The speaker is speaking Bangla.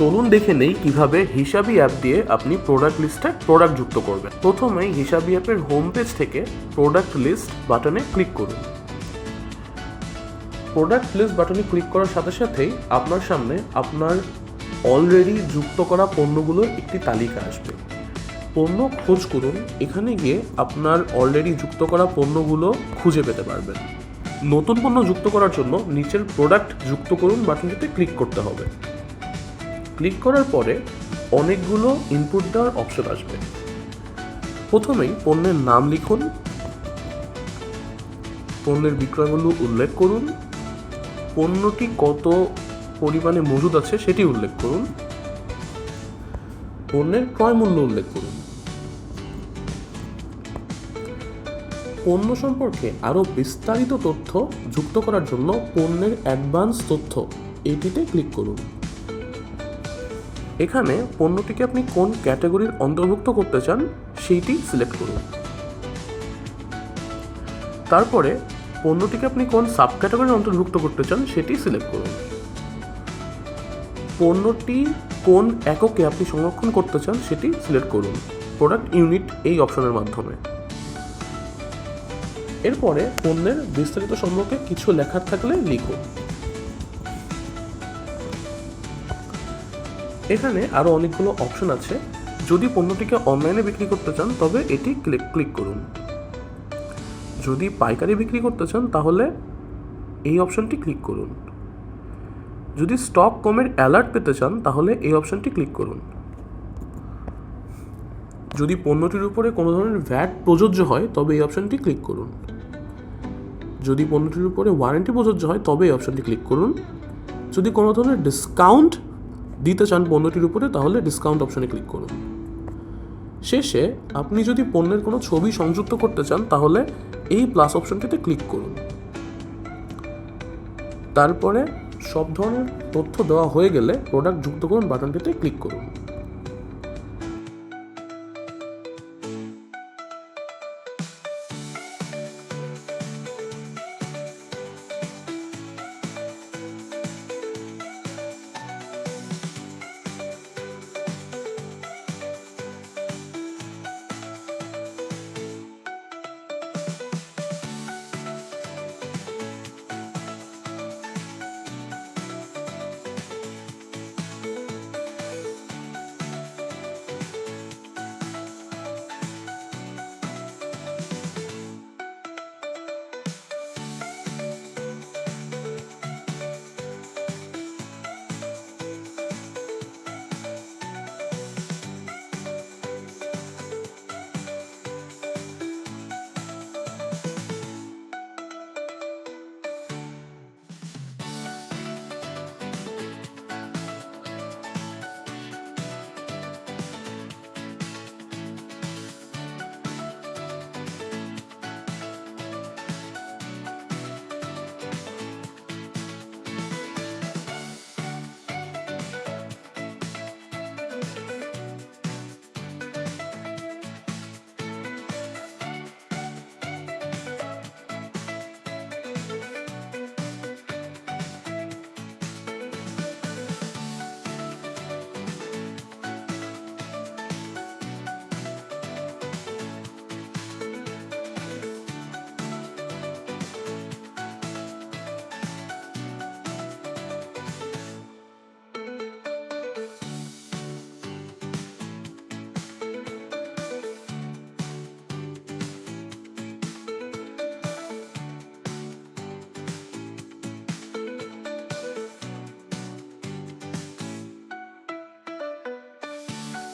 চলুন দেখে নেই কীভাবে হিসাবি অ্যাপ দিয়ে আপনি প্রোডাক্ট লিস্টে প্রোডাক্ট যুক্ত করবেন। প্রথমেই হিসাবি অ্যাপের হোম পেজ থেকে প্রোডাক্ট লিস্ট বাটনে ক্লিক করুন। প্রোডাক্ট লিস্ট বাটনে ক্লিক করার সাথে সাথেই আপনার সামনে আপনার অলরেডি যুক্ত করা পণ্যগুলোর একটি তালিকা আসবে। পণ্য খোঁজ করুন, এখানে গিয়ে আপনার অলরেডি যুক্ত করা পণ্যগুলো খুঁজে পেতে পারবেন। নতুন পণ্য যুক্ত করার জন্য নিচের প্রোডাক্ট যুক্ত করুন বাটনটিতে ক্লিক করতে হবে। ক্লিক করার পরে অনেকগুলো ইনপুট দেওয়ার অপশন আসবে। প্রথমেই পণ্যের নাম লিখুন, পণ্যের বিক্রয়মূল্য উল্লেখ করুন, পণ্যটি কত পরিমাণে মজুদ আছে সেটি উল্লেখ করুন, পণ্যের ক্রয় মূল্য উল্লেখ করুন। পণ্য সম্পর্কে আরও বিস্তারিত তথ্য যুক্ত করার জন্য পণ্যের অ্যাডভান্স তথ্য এটিতে ক্লিক করুন। এখানে পণ্যটিকে আপনি কোন ক্যাটাগরির অন্তর্ভুক্ত করতে চান, সেইটি সিলেক্ট করুন। তারপরে পণ্যটিকে আপনি কোন সাব ক্যাটাগরির অন্তর্ভুক্ত করতে চান, সেটি সিলেক্ট করুন। পণ্যটি কোন এককে আপনি সংরক্ষণ করতে চান, সেটি সিলেক্ট করুন। প্রোডাক্ট ইউনিট এই অপশনের মাধ্যমে। এরপরে পণ্যের বিস্তারিত সম্পর্কে কিছু লেখার থাকলে লিখুন। এখানে আরও অনেকগুলো অপশন আছে। যদি পণ্যটিকে অনলাইনে বিক্রি করতে চান, তবে এটি ক্লিক ক্লিক করুন। যদি পাইকারি বিক্রি করতে চান, তাহলে এই অপশনটি ক্লিক করুন। যদি স্টক কমের অ্যালার্ট পেতে চান, তাহলে এই অপশনটি ক্লিক করুন। যদি পণ্যটির উপরে কোনো ধরনের ভ্যাট প্রযোজ্য হয়, তবে এই অপশনটি ক্লিক করুন। যদি পণ্যটির উপরে ওয়ারেন্টি প্রযোজ্য হয়, তবে এই অপশনটি ক্লিক করুন। যদি কোনো ধরনের ডিসকাউন্ট দিতে চান পণ্যটির উপরে, তাহলে ডিসকাউন্ট অপশনে ক্লিক করুন। শেষে আপনি যদি পণ্যের কোনো ছবি সংযুক্ত করতে চান, তাহলে এই প্লাস অপশনটিতে ক্লিক করুন। তারপরে সব ধরনের তথ্য দেওয়া হয়ে গেলে প্রোডাক্ট যুক্ত করুন বাটনটিতে ক্লিক করুন।